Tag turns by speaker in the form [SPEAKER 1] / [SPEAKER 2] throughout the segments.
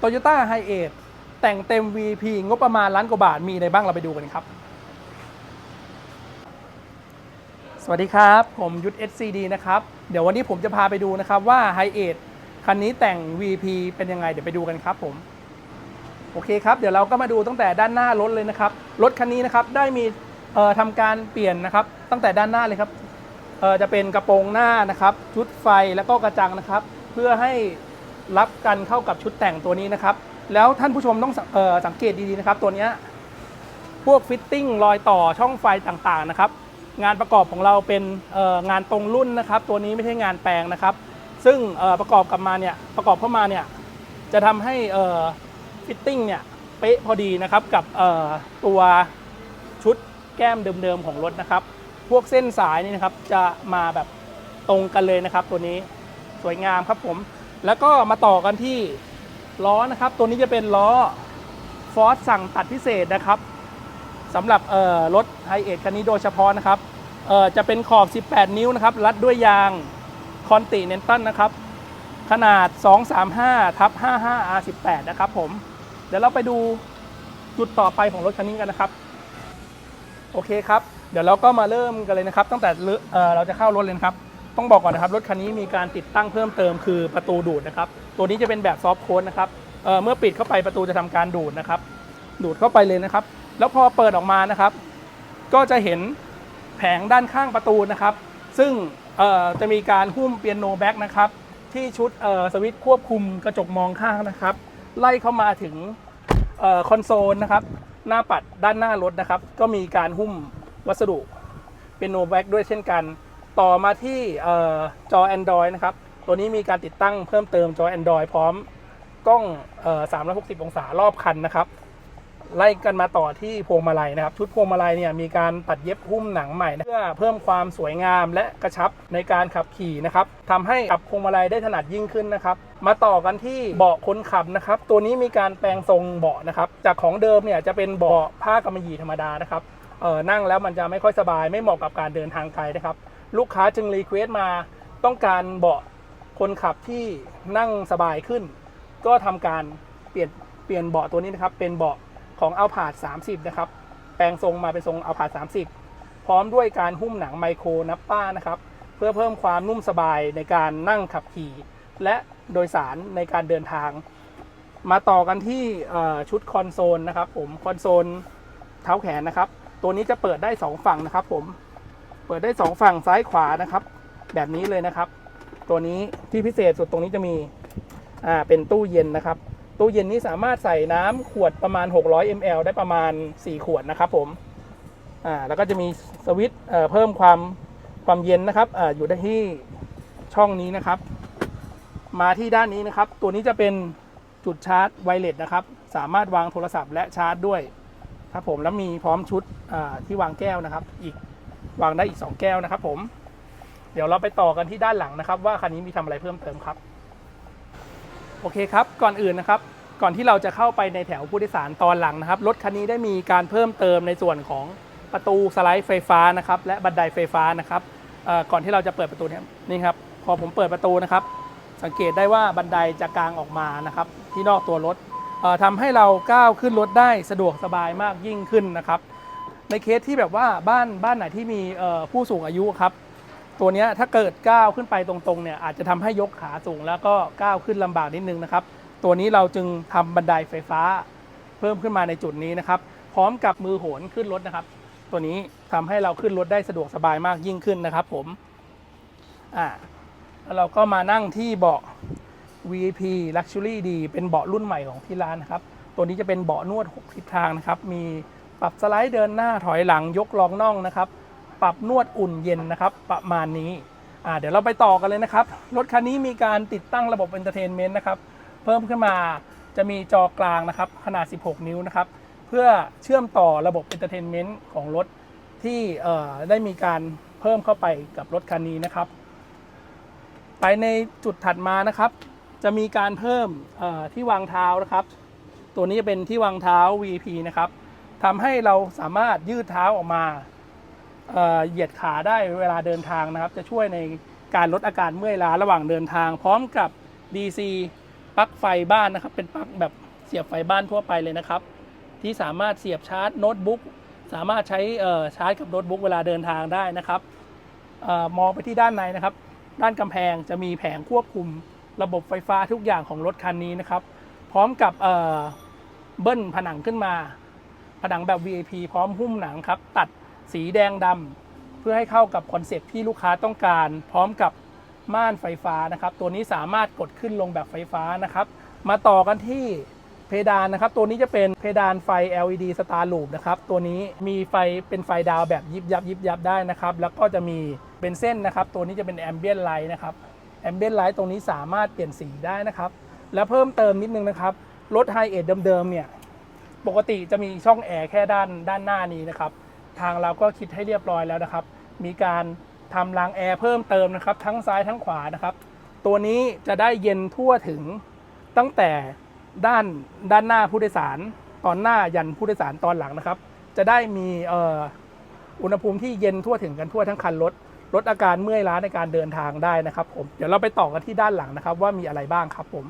[SPEAKER 1] Toyota h i 8แต่งเต็ม VP งบประมาณล้านกว่าบาทมีอะไรบ้างเราไปดูกันครับ สวัสดีครับ ผมยุทธ SCD นะครับ เดี๋ยววันนี้ผมจะพาไปดูนะครับว่า h i 8คันนี้แต่ง VP เป็นยังไงเดี๋ยวไปดูกันครับผมโอเคครับ เดี๋ยวเราก็มาดูตั้งแต่ด้านหน้ารถเลยนะครับ รถคันนี้นะครับได้มีเอ่อทำการเปลี่ยนนะครับ ตั้งแต่ด้านหน้าเลยครับเอ่อจะเป็นกระโปรงหน้านะครับ ชุดไฟแล้วก็กระจังนะครับ เพื่อให้ รับกันเข้ากับชุดแต่งตัวนี้นะครับ แล้วท่านผู้ชมต้องสังเอ่อสังเกตดีๆนะครับ ตัวนี้พวกฟิตติ้งรอยต่อช่องไฟต่างๆนะครับ งานประกอบของเราเป็นงานตรงรุ่นนะครับ ตัวนี้ไม่ใช่งานแปลงนะครับ ซึ่งประกอบกับมาเนี่ยประกอบเข้ามาเนี่ยจะทำให้ฟิตติ้งเนี่ยเป๊ะพอดีนะครับกับตัวชุดแก้มเดิมๆของรถนะครับ พวกเส้นสายนี่นะครับจะมาแบบตรงกันเลยนะครับ ตัวนี้สวยงามครับผม แล้วก็มาต่อกันที่ล้อนะครับ ตัวนี้จะเป็นล้อฟอร์สสั่งตัดพิเศษนะครับสำหรับรถไฮเอทคันนี้โดยเฉพาะนะครับจะเป็นขอบ 18 นิ้วนะครับ รัดด้วยยางคอนติเนนตัลนะครับ ขนาด 235ทับ55 R18 นะครับผม เดี๋ยวเราไปดูจุดต่อไปของรถคันนี้กันนะครับ โอเคครับ เดี๋ยวเราก็มาเริ่มกันเลยนะครับ ตั้งแต่เราจะเข้ารถเลยครับ ต้องบอกก่อนนะครับ รถคันนี้มีการติดตั้งเพิ่มเติมคือประตูดูดนะครับ ตัวนี้จะเป็นแบบซอฟต์โค้ดนะครับเเมื่อปิดเข้าไปประตูจะทำการดูดนะครับ ดูดเข้าไปเลยนะครับ แล้วพอเปิดออกมานะครับ ก็จะเห็นแผงด้านข้างประตูนะครับ ซึ่งจะมีการหุ้มเปียโนแบ็กนะครับที่ชุดสวิตช์ควบคุมกระจกมองข้างนะครับ ไล่เข้ามาถึงออคอนโซลนะครับ หน้าปัดด้านหน้ารถนะครับ ก็มีการหุ้มวัสดุเป็นโนแบ็กด้วยเช่นกัน ต่อมาที่เอ่อจอ Android นะครับ ตัวนี้มีการติดตั้งเพิ่มเติมจอ Android พร้อมกล้องเอ่อ360 องศารอบคันนะครับ ไล่กันมาต่อที่พวงมาลัยนะครับ ชุดพวงมาลัยเนี่ยมีการตัดเย็บหุ้มหนังใหม่ เพื่อเพิ่มความสวยงามและกระชับในการขับขี่นะครับทำให้ขับพวงมาลัยได้ถนัดยิ่งขึ้นนะครับ มาต่อกันที่เบาะคนขับนะครับ ตัวนี้มีการแปลงทรงเบาะนะครับ จากของเดิมเนี่ยจะเป็นเบาะผ้ากำมะหยี่ธรรมดานะครับเออนั่งแล้วมันจะไม่ค่อยสบายไม่เหมาะกับการเดินทางไกลนะครับ ลูกค้าจึงรีเควสต์มาต้องการเบาะคนขับที่นั่งสบายขึ้น ก็ทำการเปลี่ยนเปลี่ยนเบาะตัวนี้นะครับ เป็นเบาะของอัลพาด30 นะครับ แปลงทรงมาเป็นทรงอัลพาด30 พร้อมด้วยการหุ้มหนังไมโครนับป้านะครับ เพื่อเพิ่มความนุ่มสบายในการนั่งขับขี่ และโดยสารในการเดินทาง มาต่อกันที่ชุดคอนโซลนะครับผมคอนโซลเท้าแขนนะครับ ตัวนี้จะเปิดได้ 2 ฝั่งนะครับผม เปิดได้ 2 ฝั่งซ้ายขวานะครับ แบบนี้เลยนะครับ ตัวนี้ที่พิเศษสุดตรงนี้จะมีอ่าเป็นตู้เย็นนะครับ ตู้เย็นนี้สามารถใส่น้ำขวดประมาณ 600 ml ได้ประมาณ 4 ขวดนะครับผมอ่าแล้วก็จะมีสวิตช์เพิ่มความความเย็นนะครับอาอยู่ได้ที่ช่องนี้นะครับ มาที่ด้านนี้นะครับ ตัวนี้จะเป็นจุดชาร์จไวเลสนะครับ สามารถวางโทรศัพท์และชาร์จด้วยครับผมแล้วมีพร้อมชุดอ่าที่วางแก้วนะครับ อีก วางได้อีก 2 แก้วนะครับผม เดี๋ยวเราไปต่อกันที่ด้านหลังนะครับ ว่าคันนี้มีทำอะไรเพิ่มเติมครับ โอเคครับ ก่อนอื่นนะครับ ก่อนที่เราจะเข้าไปในแถวผู้โดยสารตอนหลังนะครับ รถคันนี้ได้มีการเพิ่มเติมในส่วนของประตูสไลด์ไฟฟ้านะครับ และบันไดไฟฟ้านะครับก่อนที่เราจะเปิดประตูเนี่ยนี่ครับ พอผมเปิดประตูนะครับ สังเกตได้ว่าบันไดจะกางออกมานะครับ ที่นอกตัวรถเอ่อทำให้เราก้าวขึ้นรถได้สะดวกสบายมากยิ่งขึ้นนะครับ ในเคสที่แบบว่าบ้านบ้านไหนที่มีผู้สูงอายุครับ ตัวนี้ถ้าเกิดก้าวขึ้นไปตรงๆเนี่ยอาจจะทำให้ยกขาสูงแล้วก็ก้าวขึ้นลำบากนิดนึงนะครับ ตัวนี้เราจึงทำบันไดไฟฟ้า เพิ่มขึ้นมาในจุดนี้นะครับ พร้อมกับมือโหนขึ้นรถนะครับ ตัวนี้ทำให้เราขึ้นรถได้สะดวกสบายมากยิ่งขึ้นนะครับ ผมอ่าแล้วเราก็มานั่งที่เบาะ VIP Luxury D เป็นเบาะรุ่นใหม่ของที่ร้านนะครับ ตัวนี้จะเป็นเบาะนวด 6 ทิศทางนะครับ มี ปรับสไลด์เดินหน้าถอยหลังยกรองน่องนะครับ ปรับนวดอุ่นเย็นนะครับ ประมาณนี้อ่าเดี๋ยวเราไปต่อกันเลยนะครับ รถคันนี้มีการติดตั้งระบบเอนเตอร์เทนเมนต์นะครับ เพิ่มขึ้นมาจะมีจอกลางนะครับ ขนาด 16 นิ้วนะครับ เพื่อเชื่อมต่อระบบเอนเตอร์เทนเมนต์ของรถที่ได้มีการเพิ่มเข้าไปกับรถคันนี้นะครับ ไปในจุดถัดมานะครับ จะมีการเพิ่มที่วางเท้านะครับ ตัวนี้จะเป็นที่วางเท้า VP นะครับ ทำให้เราสามารถยืดเท้าออกมาเหยียดขาได้เวลาเดินทางนะครับ จะช่วยในการลดอาการเมื่อยล้าระหว่างเดินทาง พร้อมกับ DC ปลั๊กไฟบ้านนะครับ เป็นปลั๊กแบบเสียบไฟบ้านทั่วไปเลยนะครับ ที่สามารถเสียบชาร์จโน้ตบุ๊กสามารถใช้ชาร์จกับโน้ตบุ๊กเวลาเดินทางได้นะครับออมองไปที่ด้านในนะครับ ด้านกำแพงจะมีแผงควบคุมระบบไฟฟ้าทุกอย่างของรถคันนี้นะครับ พร้อมกับเเบิ้ลผนังขึ้นมา ผนังแบบ VIP พร้อมหุ้มหนังครับ ตัดสีแดงดำเพื่อให้เข้ากับคอนเซ็ปต์ที่ลูกค้าต้องการ พร้อมกับม่านไฟฟ้านะครับ ตัวนี้สามารถกดขึ้นลงแบบไฟฟ้านะครับ มาต่อกันที่เพดานนะครับ ตัวนี้จะเป็นเพดานไฟ LED Star Loop นะครับ ตัวนี้มีไฟเป็นไฟดาวแบบยิบยับยิบยับได้นะครับ แล้วก็จะมีเป็นเส้นนะครับ ตัวนี้จะเป็น Ambient Light นะครับ Ambient Light ตรงนี้สามารถเปลี่ยนสีได้นะครับ และเพิ่มเติมนิดนึงนะครับ รถไฮเอ d เดิมๆเนี่ย ปกติจะมีช่องแอร์แค่ด้านด้านหน้านี้นะครับ ทางเราก็คิดให้เรียบร้อยแล้วนะครับ มีการทำรางแอร์เพิ่มเติมนะครับ ทั้งซ้ายทั้งขวานะครับ ตัวนี้จะได้เย็นทั่วถึงตั้งแต่ด้านด้านหน้าผู้โดยสารตอนหน้ายันผู้โดยสารตอนหลังนะครับ จะได้มีเอ่ออุณหภูมิที่เย็นทั่วถึงกันทั่วทั้งคันรถลดอาการเมื่อยล้าในการเดินทางได้นะครับผมเดี๋ยวเราไปต่อกันที่ด้านหลังนะครับ ว่ามีอะไรบ้างครับผม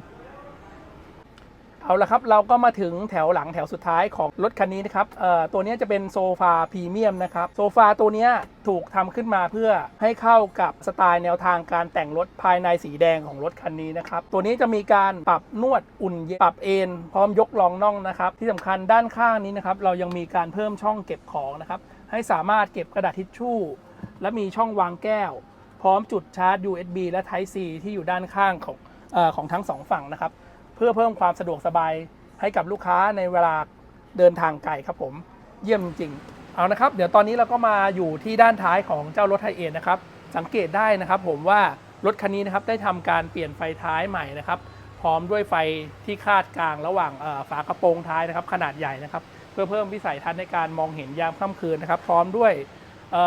[SPEAKER 1] เอาละครับ เราก็มาถึงแถวหลังแถวสุดท้ายของรถคันนี้นะครับตัวนี้จะเป็นโซฟาพรีเมียมนะครับ โซฟาตัวนี้ถูกทำขึ้นมาเพื่อให้เข้ากับสไตล์แนวทางการแต่งรถภายในสีแดงของรถคันนี้นะครับ ตัวนี้จะมีการปรับนวดอุ่นเย็นปรับเอนพร้อมยกรองน่องนะครับ ที่สำคัญด้านข้างนี้นะครับ เรายังมีการเพิ่มช่องเก็บของนะครับ ให้สามารถเก็บกระดาษทิชชู่ และมีช่องวางแก้ว พร้อมจุดชาร์จ USB และ Type C ที่อยู่ด้านข้างของอของทั้งสองฝั่งนะครับ เพื่อเพิ่มความสะดวกสบายให้กับลูกค้าในเวลาเดินทางไกลครับผมเยี่ยมจริงๆเอานะครับ เดี๋ยวตอนนี้เราก็มาอยู่ที่ด้านท้ายของเจ้ารถไทเอ็นนะครับ สังเกตได้นะครับผมว่ารถคันนี้นะครับได้ทำการเปลี่ยนไฟท้ายใหม่นะครับ พร้อมด้วยไฟที่คาดกลางระหว่างฝากระโปรงท้ายนะครับ ขนาดใหญ่นะครับ เพื่อเพิ่มวิสัยทัศน์ในการมองเห็นยามค่ำคืนนะครับ พร้อมด้วย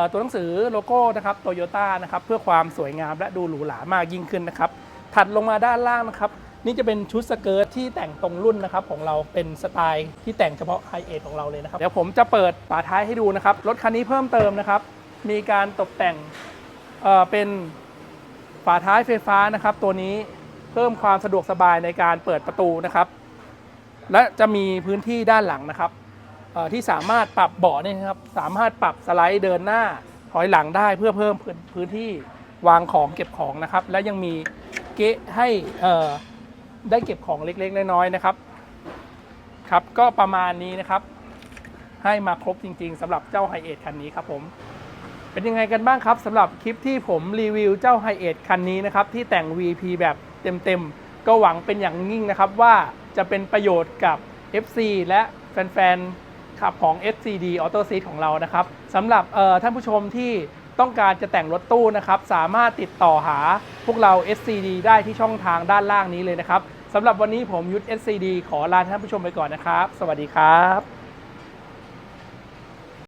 [SPEAKER 1] ตัวหนังสือโลโก้นะครับโตโยต้านะครับเพื่อความสวยงามและดูหรูหรามากยิ่งขึ้นนะครับ ถัดลงมาด้านล่างนะครับ นี่จะเป็นชุดสเกิร์ตที่แต่งตรงรุ่นนะครับของเราเป็นสไตล์ที่แต่งเฉพาะไฮเอทของเราเลยนะครับ เดี๋ยวผมจะเปิดฝาท้ายให้ดูนะครับ รถคันนี้เพิ่มเติมนะครับ มีการตกแต่งเอ่อเป็นฝาท้ายไฟฟ้านะครับ ตัวนี้เพิ่มความสะดวกสบายในการเปิดประตูนะครับ และจะมีพื้นที่ด้านหลังนะครับที่สามารถปรับเบาะนี่นะครับสามารถปรับสไลด์เดินหน้าถอยหลังได้เพื่อเพิ่มพื้นที่วางของเก็บของนะครับ และยังมีเกะให้อ่อ ได้เก็บของเล็กๆน้อยๆนะครับ ครับก็ประมาณนี้นะครับ ให้มาครบจริง ๆสำหรับเจ้าไฮเอทคันนี้ครับผมเป็นยังไงกันบ้างครับสำหรับคลิปที่ผมรีวิวเจ้าไฮเอทคันนี้นะครับที่แต่ง VP แบบเต็มๆ ก็หวังเป็นอย่างยิ่งนะครับว่าจะเป็นประโยชน์กับ FC และแฟนๆขับของ FCD Auto Seat ของเรานะครับสำหรับท่านผู้ชมที่ ต้องการจะแต่งรถตู้นะครับ สามารถติดต่อหาพวกเรา SCD ได้ที่ช่องทางด้านล่างนี้เลยนะครับสำหรับวันนี้ผมยุทธ SCD ขอลาท่านผู้ชมไปก่อนนะครับ สวัสดีครับ